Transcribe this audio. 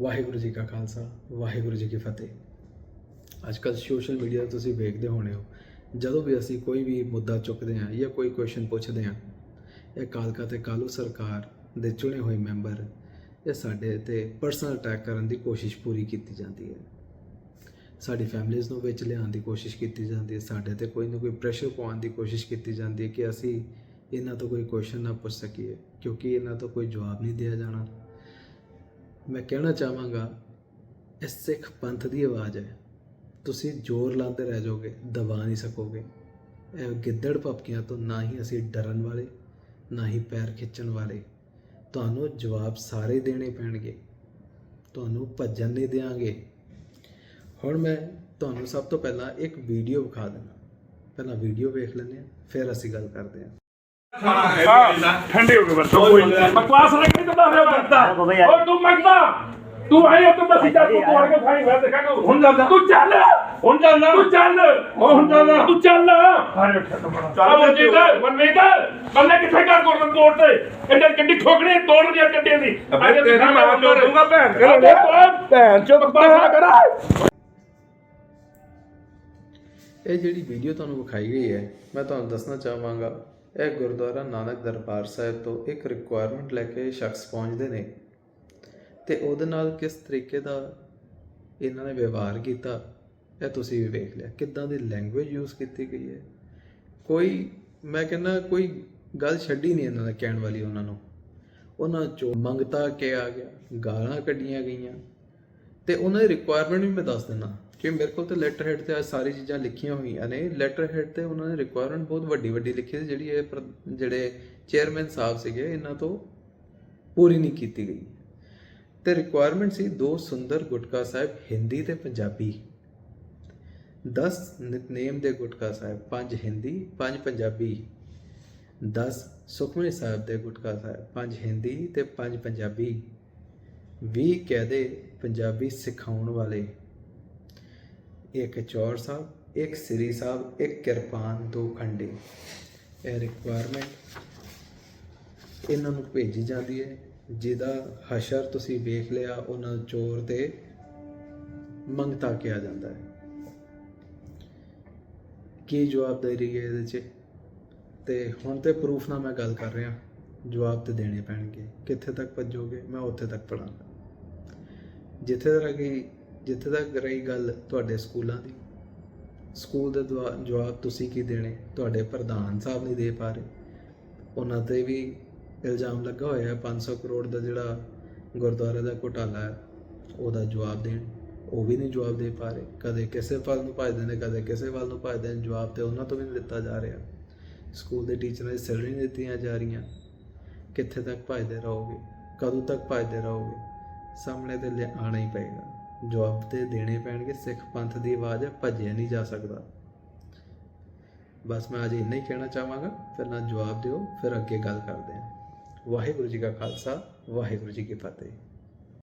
ਵਾਹਿਗੁਰੂ ਜੀ ਕਾ ਖਾਲਸਾ, ਵਾਹਿਗੁਰੂ ਜੀ ਕੀ ਫਤਿਹ। ਅੱਜ ਕੱਲ੍ਹ ਸੋਸ਼ਲ ਮੀਡੀਆ ਤੁਸੀਂ ਵੇਖਦੇ ਹੋਣੇ ਹੋ, ਜਦੋਂ ਵੀ ਅਸੀਂ ਕੋਈ ਵੀ ਮੁੱਦਾ ਚੁੱਕਦੇ ਹਾਂ ਜਾਂ ਕੋਈ ਕੁਐਸਚਨ ਪੁੱਛਦੇ ਹਾਂ, ਇਹ ਕਾਲਕਾ ਤੇ ਕਾਲੂ ਸਰਕਾਰ ਦੇ ਚੁਣੇ ਹੋਏ ਮੈਂਬਰ ਇਹ ਸਾਡੇ ਤੇ ਪਰਸਨਲ ਅਟੈਕ ਕਰਨ ਦੀ ਕੋਸ਼ਿਸ਼ ਪੂਰੀ ਕੀਤੀ ਜਾਂਦੀ ਹੈ। ਸਾਡੀ ਫੈਮਿਲੀਜ਼ ਨੂੰ ਵਿੱਚ ਲਿਆਉਣ ਦੀ ਕੋਸ਼ਿਸ਼ ਕੀਤੀ ਜਾਂਦੀ ਹੈ, ਸਾਡੇ ਤੇ ਕੋਈ ਨਾ ਕੋਈ ਪ੍ਰੈਸ਼ਰ ਪਾਉਣ ਦੀ ਕੋਸ਼ਿਸ਼ ਕੀਤੀ ਜਾਂਦੀ ਹੈ ਕਿ ਅਸੀਂ ਇਹਨਾਂ ਤੋਂ ਕੋਈ ਕੁਐਸਚਨ ਨਾ ਪੁੱਛ ਸਕੀਏ, ਕਿਉਂਕਿ ਇਹਨਾਂ ਤੋਂ ਕੋਈ ਜਵਾਬ ਨਹੀਂ ਦਿਆ ਜਾਣਾ। ਮੈਂ ਕਹਿਣਾ ਚਾਹਾਂਗਾ ਇਹ ਸਿੱਖ ਪੰਥ ਦੀ ਆਵਾਜ਼ ਹੈ। ਤੁਸੀਂ ਜ਼ੋਰ ਲਾਉਂਦੇ ਰਹਿ ਜਾਓਗੇ, ਦਬਾ ਨਹੀਂ ਸਕੋਗੇ। ਇਹ ਗਿੱਦੜ ਪਪਕੀਆਂ ਤੋਂ ਨਾ ਹੀ ਅਸੀਂ ਡਰਨ ਵਾਲੇ, ਨਾ ਹੀ ਪੈਰ ਖਿੱਚਣ ਵਾਲੇ। ਤੁਹਾਨੂੰ ਜਵਾਬ ਸਾਰੇ ਦੇਣੇ ਪੈਣਗੇ। ਤੁਹਾਨੂੰ ਭੱਜਣ ਨਹੀਂ ਦੇਵਾਂਗੇ ਹੁਣ ਮੈਂ ਤੁਹਾਨੂੰ ਸਭ ਤੋਂ ਪਹਿਲਾਂ ਇੱਕ ਵੀਡੀਓ ਵਿਖਾ ਦਿੰਦਾ। ਪਹਿਲਾਂ ਵੀਡੀਓ ਵੇਖ ਲੈਂਦੇ ਹਾਂ, ਫਿਰ ਅਸੀਂ ਗੱਲ ਕਰਦੇ ਹਾਂ ਹਾਂ। ਠੰਡੇ ਹੋ ਗਏ ਵਰਤੋ ਕੋਈ ਨਹੀਂ ਬਕਵਾਸ ਰੱਖ ਕੇ ਤਾਂ ਰਿਹਾ ਵਰਤਾ ਓ ਤੂੰ ਮੰਗਦਾ। ਤੂੰ ਆਇਆ ਤੂੰ ਬਸ ਇੱਧਰ ਤੂੰ ਤੋੜ ਕੇ ਖਾਈ ਮੈਂ ਦੇਖਾਂਗਾ। ਹੁਣ ਜਾਂਦਾ। ਤੂੰ ਚੱਲ। ਹੁਣ ਚੱਲਣਾ ਤੂੰ ਚੱਲ। ਹੁਣ ਚੱਲਣਾ ਤੂੰ ਚੱਲ। ਅਰੇ ਉੱਠ ਤੂੰ ਬੜਾ। ਚੱਲ ਜੀ ਮਨਮੀਤ ਬੰਦੇ ਕਿੱਥੇ ਕਰ ਕੋਲ ਤੋੜ ਤੇ? ਇੰਦਰ ਕਿੱਡੀ ਠੋਕਣੀ ਤੋੜ ਦੀ। ਕੱਟੇ ਦੀ ਤੇਰੀ ਮਾਂ ਤੋੜ ਦੂੰਗਾ ਭੈਣ ਕੇ ਭੈਣ ਚੋ ਬਕਵਾਸ ਨਾ ਕਰ ਇਹ ਜਿਹੜੀ ਵੀਡੀਓ ਤੁਹਾਨੂੰ ਵਿਖਾਈ ਗਈ ਹੈ ਮੈਂ ਤੁਹਾਨੂੰ ਦੱਸਣਾ ਚਾਹਾਂਗਾ। ਇਹ ਗੁਰਦੁਆਰਾ ਨਾਨਕ ਦਰਬਾਰ ਸਾਹਿਬ ਤੋਂ ਇੱਕ ਰਿਕੁਆਇਰਮੈਂਟ ਲੈ ਕੇ ਸ਼ਖਸ ਪਹੁੰਚਦੇ ਨੇ। ਤੇ ਉਹਦੇ ਨਾਲ ਕਿਸ ਤਰੀਕੇ ਦਾ ਇਹਨਾਂ ਨੇ ਵਿਵਹਾਰ ਕੀਤਾ, ਇਹ ਤੁਸੀਂ ਵੀ ਵੇਖ ਲਿਆ। ਕਿੱਦਾਂ ਦੀ ਲੈਂਗੁਏਜ ਯੂਜ਼ ਕੀਤੀ ਗਈ ਹੈ। ਕੋਈ, ਮੈਂ ਕਹਿੰਦਾ ਕੋਈ ਗੱਲ ਛੱਡੀ ਨਹੀਂ ਇਹਨਾਂ ਨੇ ਕਹਿਣ ਵਾਲੀ ਉਹਨਾਂ ਨੂੰ। ਉਹਨਾਂ ਚੋਂ ਮੰਗਤਾ ਕਿਹਾ ਗਿਆ, ਗਾਲਾਂ ਕੱਢੀਆਂ ਗਈਆਂ। ਤੇ ਉਹਨਾਂ ਦੀ ਰਿਕੁਆਇਰਮੈਂਟ ਵੀ ਮੈਂ ਦੱਸ ਦਿੰਦਾ ਕਿ ਮੇਰੇ ਕੋਲ ਤੇ ਲੈਟਰ ਹੈਡ ਤੇ ਆ ਸਾਰੀ ਚੀਜ਼ਾਂ ਲਿਖੀਆਂ ਹੋਈਆਂ ਨੇ। ਲੈਟਰ ਹੈਡ ਤੇ ਉਹਨਾਂ ਨੇ ਰਿਕੁਆਇਰਮੈਂਟ ਬਹੁਤ ਵੱਡੀ ਵੱਡੀ ਲਿਖੀ ਸੀ, ਜਿਹੜੀ ਇਹ ਪ੍ਰ- ਜਿਹੜੇ ਚੇਅਰਮੈਨ ਸਾਹਿਬ ਸੀਗੇ, ਇਹਨਾਂ ਤੋਂ ਪੂਰੀ ਨਹੀਂ ਕੀਤੀ ਗਈ। ਤੇ ਰਿਕੁਆਇਰਮੈਂਟ ਸੀ ਦੋ ਸੁੰਦਰ ਗੁਟਕਾ ਸਾਹਿਬ, ਹਿੰਦੀ ਤੇ ਪੰਜਾਬੀ। 10 ਨਿਤਨੇਮ ਦੇ ਗੁਟਕਾ ਸਾਹਿਬ, ਪੰਜ ਹਿੰਦੀ, ਪੰਜ ਪੰਜਾਬੀ। 10 ਸੁਖਮਨੀ ਸਾਹਿਬ ਦੇ ਗੁਟਕਾ ਸਾਹਿਬ, ਪੰਜ ਹਿੰਦੀ ਤੇ ਪੰਜ ਪੰਜਾਬੀ। 20 ਕਹਦੇ ਪੰਜਾਬੀ ਸਿਖਾਉਣ ਵਾਲੇ। ਇੱਕ ਚੌਰ ਸਾਹਿਬ, ਇੱਕ ਸ੍ਰੀ ਸਾਹਿਬ, ਇੱਕ ਕਿਰਪਾਨ ਦੋ ਖੰਡੇ। ਇਹ ਰਿਕੁਆਇਰਮੈਂਟ ਇਹਨਾਂ ਨੂੰ ਭੇਜੀ ਜਾਂਦੀ ਹੈ। ਜਿਹਦਾ ਹਸ਼ਰ ਤੁਸੀਂ ਵੇਖ ਲਿਆ, ਉਹਨਾਂ ਚੋਰ ਤੇ ਮੰਗਤਾ ਕਿਹਾ ਜਾਂਦਾ ਹੈ। ਕੀ ਜਵਾਬ ਦੇ ਰਹੀ ਹੈ ਇਹਦੇ 'ਚ? ਤੇ ਹੁਣ ਤੇ ਪ੍ਰੂਫ ਨਾਲ ਮੈਂ ਗੱਲ ਕਰ ਰਿਹਾ। ਜਵਾਬ ਤੇ ਦੇਣੇ ਪੈਣਗੇ। ਕਿੱਥੇ ਤੱਕ ਭੱਜੋਗੇ? ਮੈਂ ਉੱਥੇ ਤੱਕ ਪੜਾਂਗਾ ਜਿੱਥੇ ਤੱਕ ਰਹੀ, ਜਿੱਥੇ ਤੱਕ ਰਹੀ ਗੱਲ ਤੁਹਾਡੇ ਸਕੂਲਾਂ ਦੀ, ਸਕੂਲ ਦੇ ਦਵਾ- ਜਵਾਬ ਤੁਸੀਂ ਕੀ ਦੇਣੇ? ਤੁਹਾਡੇ ਪ੍ਰਧਾਨ ਸਾਹਿਬ ਨਹੀਂ ਦੇ ਪਾ ਰਹੇ। ਉਹਨਾਂ ਤੇ ਵੀ ਇਲਜ਼ਾਮ ਲੱਗਾ ਹੋਇਆ ਹੈ 500 ਕਰੋੜ ਦਾ ਜਿਹੜਾ ਗੁਰਦੁਆਰੇ ਦਾ ਘੁਟਾਲਾ ਹੈ, ਉਹਦਾ ਜਵਾਬ ਦੇਣ। ਉਹ ਵੀ ਨਹੀਂ ਜਵਾਬ ਦੇ ਪਾ ਰਹੇ। ਕਦੇ ਕਿਸੇ ਵੱਲ ਨੂੰ ਭਜਦੇ ਨੇ, ਕਦੇ ਕਿਸੇ ਵੱਲ ਨੂੰ ਭਜਦੇ ਨੇ, ਜਵਾਬ ਤੇ ਉਹਨਾਂ ਤੋਂ ਵੀ ਨਹੀਂ ਦਿੱਤਾ ਜਾ ਰਿਹਾ। ਸਕੂਲ ਦੇ ਟੀਚਰਾਂ ਦੀ ਸੈਲਰੀ ਨਹੀਂ ਦਿੱਤੀਆਂ ਜਾ ਰਹੀਆਂ। ਕਿੱਥੇ ਤੱਕ ਭਜਦੇ ਰਹੋਗੇ? ਕਦੋਂ ਤੱਕ ਭਜਦੇ ਰਹੋਗੇ? ਸਾਹਮਣੇ ਤੇ ਲਿਆਣਾ ਹੀ ਪਏਗਾ। ਜਵਾਬ ਤੇ ਦੇਣੇ ਪੈਣਗੇ। ਸਿੱਖ ਪੰਥ ਦੀ ਆਵਾਜ਼ ਹੈ, ਭੱਜਿਆ ਨਹੀਂ ਜਾ ਸਕਦਾ। ਬਸ ਮੈਂ ਅੱਜ ਇੰਨਾ ਹੀ ਕਹਿਣਾ ਚਾਹਾਂਗਾ। ਫਿਰ ਨਾ ਜਵਾਬ ਦਿਓ, ਫਿਰ ਅੱਗੇ ਗੱਲ ਕਰਦੇ ਹਾਂ। ਵਾਹਿਗੁਰੂ ਜੀ ਕਾ ਖਾਲਸਾ, ਵਾਹਿਗੁਰੂ ਜੀ ਕੀ ਫਤਿਹ।